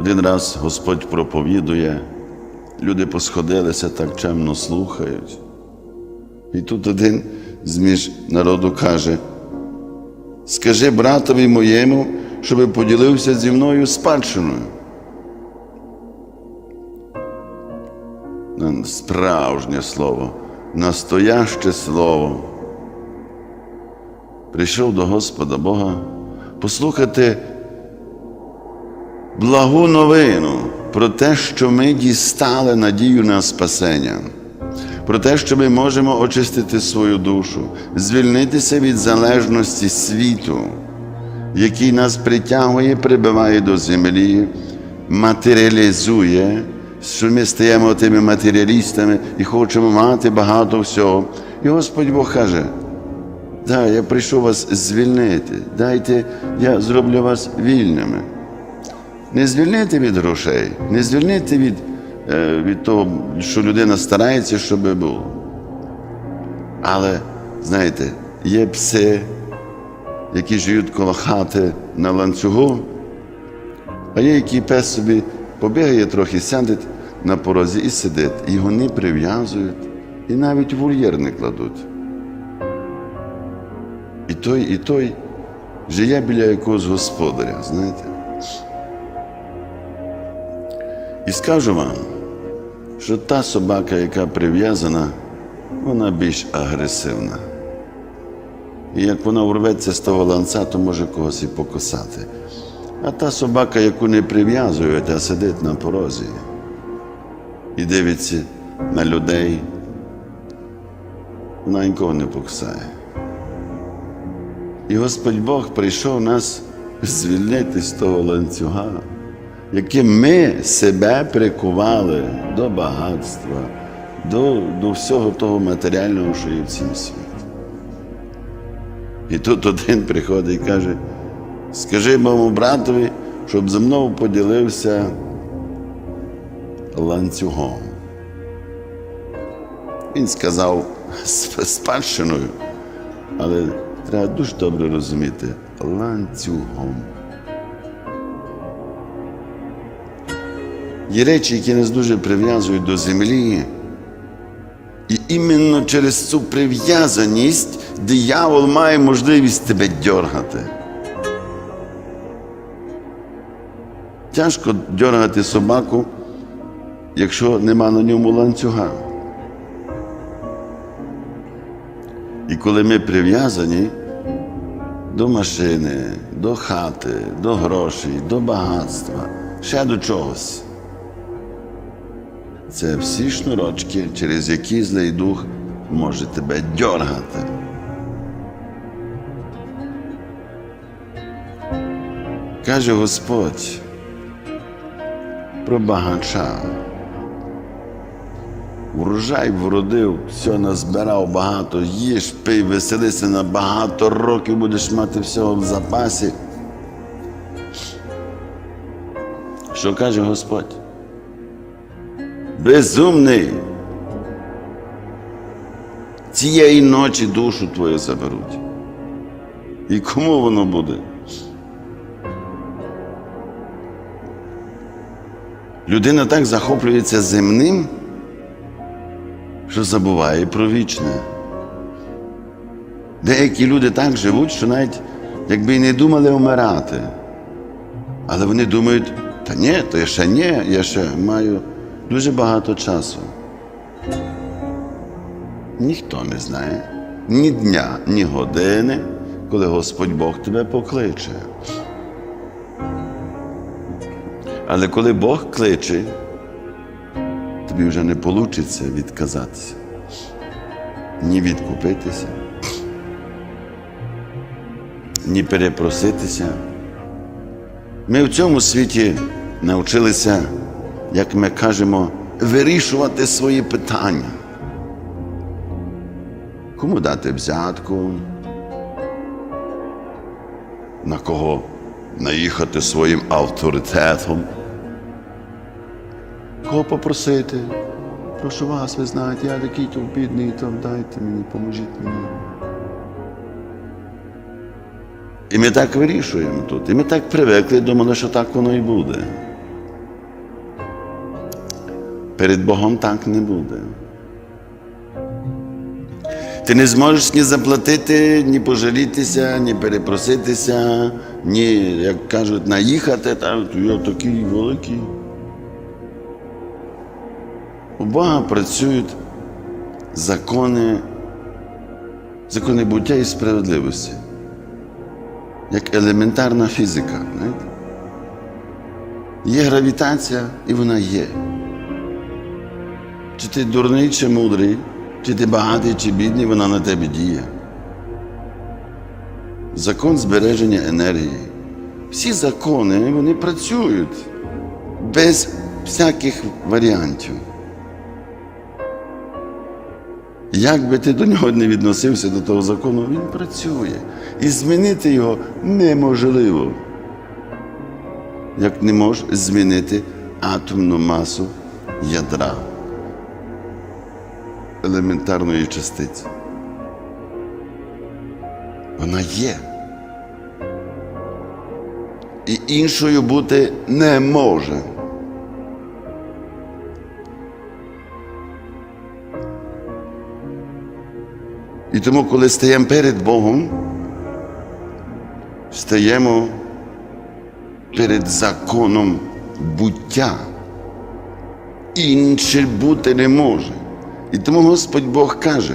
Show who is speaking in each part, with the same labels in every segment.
Speaker 1: Один раз Господь проповідує, люди посходилися так чемно слухають. І тут один з між народу каже: Скажи братові моєму, щоб поділився зі мною спадщиною. Справжнє слово, настояще слово. Прийшов до Господа Бога послухати благу новину про те, що ми дістали надію на спасення, про те, що ми можемо очистити свою душу, звільнитися від залежності світу, який нас притягує, прибиває до землі, матеріалізує, що ми стаємо тими матеріалістами і хочемо мати багато всього. І Господь Бог каже, да, я прийшов вас звільнити, дайте, я зроблю вас вільними. Не звільнити від грошей, не звільнити від, е, від того, що людина старається, щоб було. Але, знаєте, є пси, які живуть коло хати на ланцюгу, а є, який пес собі побігає трохи, сяде на порозі і сидить. Його не прив'язують і навіть вольєр не кладуть. І той, і той живе біля якогось господаря, знаєте. І скажу вам, що та собака, яка прив'язана, вона більш агресивна. І як вона урветься з того ланця, то може когось і покусати. А та собака, яку не прив'язують, а сидить на порозі і дивиться на людей, вона нікого не покусає. І Господь Бог прийшов нас звільнити з того ланцюга, яким ми себе прикували до багатства, до, до всього того матеріального, що є в цім світі. І тут один приходить і каже: скажи моєму братові, щоб зі мною поділився ланцюгом. Він сказав «З- спадщиною, але треба дуже добре розуміти ланцюгом. Є речі, які нас дуже прив'язують до землі. І іменно через цю прив'язаність диявол має можливість тебе дьоргати. Тяжко дьоргати собаку, якщо нема на ньому ланцюга. І коли ми прив'язані до машини, до хати, до грошей, до багатства, ще до чогось. Це всі шнурочки, через які злий дух може тебе дьоргати. Каже Господь про багача. Урожай вродив, все назбирав багато, їж, пий, веселися на багато років, будеш мати всього в запасі. Що каже Господь? Безумний. Цієї ночі душу твою заберуть. І кому воно буде? Людина так захоплюється земним, що забуває про вічне. Деякі люди так живуть, що навіть якби й не думали вмирати. Але вони думають, та ні, то я ще ні, я ще маю дуже багато часу. Ніхто не знає ні дня, ні години, коли Господь Бог тебе покличе. Але коли Бог кличе, тобі вже не вийде відказатися, ні відкупитися, ні перепроситися. Ми в цьому світі навчилися, як ми кажемо, вирішувати свої питання. Кому дати взятку? На кого наїхати своїм авторитетом? Кого попросити? Прошу вас, ви знаєте, я такий то бідний, там дайте мені, поможіть мені. І ми так вирішуємо тут. І ми так привикли, думали, що так воно і буде. Перед Богом так не буде. Ти не зможеш ні заплатити, ні пожалітися, ні перепроситися, ні, як кажуть, наїхати, та я такий великий. У Бога працюють закони, закони буття і справедливості, як елементарна фізика. Знаєте? Є гравітація, і вона є. Чи ти дурний, чи мудрий, чи ти багатий, чи бідний, вона на тебе діє. Закон збереження енергії. Всі закони вони працюють без всяких варіантів. Як би ти до нього не відносився до того закону, він працює. І змінити його неможливо. Як не можеш змінити атомну масу ядра елементарної частиці. Вона є. І іншою бути не може. І тому, коли стаємо перед Богом, стаємо перед законом буття. Інше бути не може. І тому Господь Бог каже,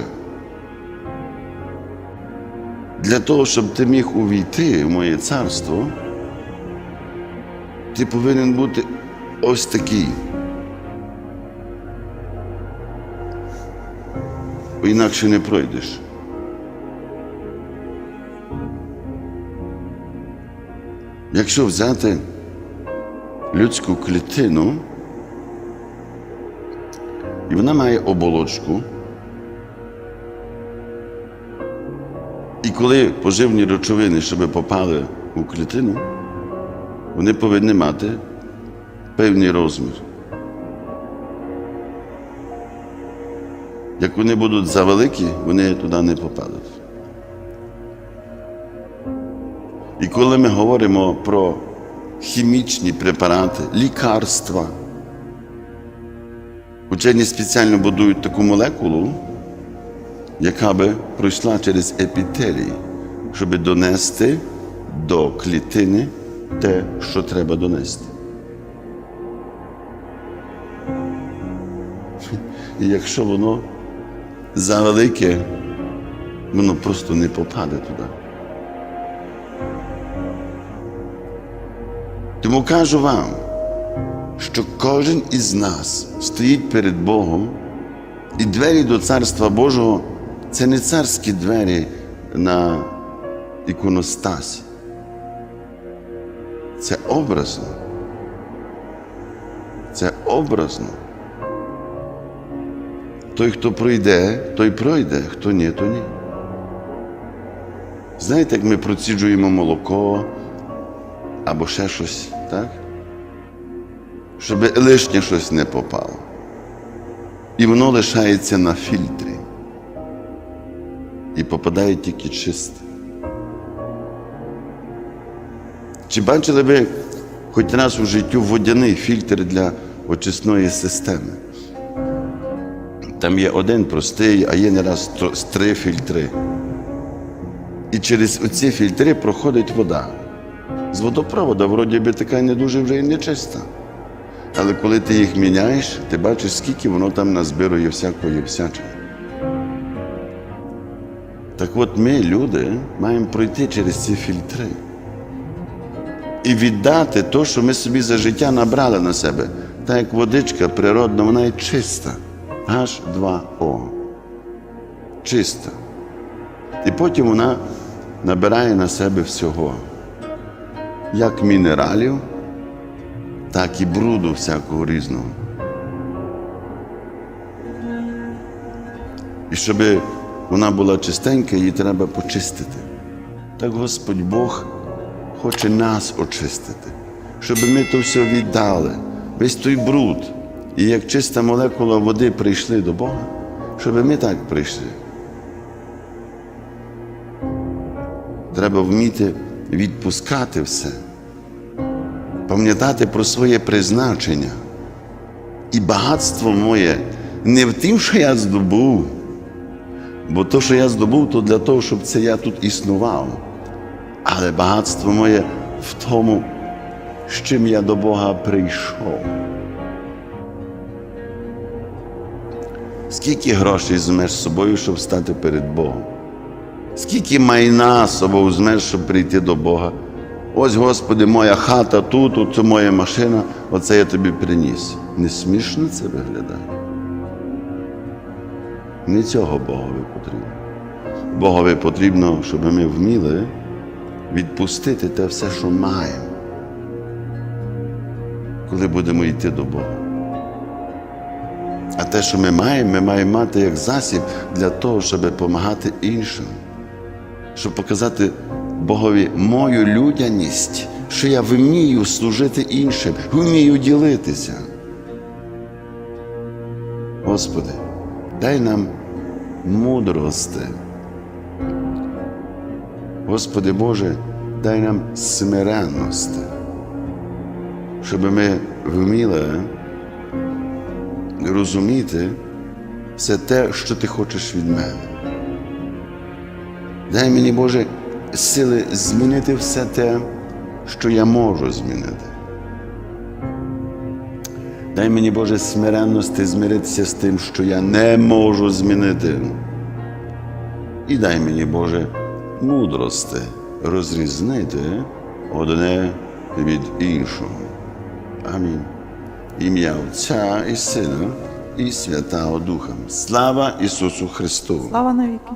Speaker 1: для того, щоб ти міг увійти в моє царство, ти повинен бути ось такий. Інакше не пройдеш. Якщо взяти людську клітину, і вона має оболочку, і коли поживні речовини, щоб попали у клітину, вони повинні мати певний розмір. Як вони будуть завеликі, вони туди не попадуть. І коли ми говоримо про хімічні препарати, лікарства, учені спеціально будують таку молекулу, яка би пройшла через епітелій, щоб донести до клітини те, що треба донести. І якщо воно завелике, воно просто не попаде туди. Тому кажу вам, що кожен із нас стоїть перед Богом, і двері до Царства Божого це не царські двері на іконостасі. Це образно. Це образно. Той, хто пройде, той пройде, хто ні, то ні. Знаєте, як ми проціджуємо молоко або ще щось, так? Щоб лишнє щось не попало. І воно лишається на фільтрі. І попадає тільки чисте. Чи бачили ви хоч раз у життю водяний фільтр для очисної системи? Там є один простий, а є не раз три фільтри. І через оці фільтри проходить вода. З водопроводу, вроді би, така не дуже вже і не чиста. Але коли ти їх міняєш, ти бачиш, скільки воно там назбирує всякої всячини. Так от ми, люди, маємо пройти через ці фільтри і віддати те, що ми собі за життя набрали на себе. Так як водичка природна, вона є чиста. H2O. Чиста. І потім вона набирає на себе всього. Як мінералів, так і бруду всякого різного. І щоб вона була чистенька, її треба почистити. Так Господь Бог хоче нас очистити, щоб ми то все віддали, весь той бруд. І як чиста молекула води прийшли до Бога, щоб ми так прийшли. Треба вміти відпускати все, пам'ятати про своє призначення І багатство моє не в тім, що я здобув, бо то, що я здобув, то для того, щоб це я тут існував. Але багатство моє в тому, з чим я до Бога прийшов. Скільки грошей візьмеш з собою, щоб стати перед Богом? Скільки майна з собою візьмеш, щоб прийти до Бога? Ось, Господи, моя хата тут, от моя машина, оце я тобі приніс. Не смішно це виглядає? Не цього Богові потрібно. Богові потрібно, щоб ми вміли відпустити те все, що маємо, коли будемо йти до Бога. А те, що ми маємо, ми маємо мати як засіб для того, щоб допомагати іншим, щоб показати Богові мою людяність, що я вмію служити іншим, вмію ділитися. Господи, дай нам мудрости. Господи Боже, дай нам смиренності, щоб ми вміли розуміти все те, що ти хочеш від мене. Дай мені, Боже, сили змінити все те, що я можу змінити. Дай мені, Боже, смиренності змиритися з тим, що я не можу змінити. І дай мені, Боже, мудрости розрізнити одне від іншого. Амінь. Ім'я Отця і Сина, і Святого Духа. Слава Ісусу Христу!
Speaker 2: Слава навіки.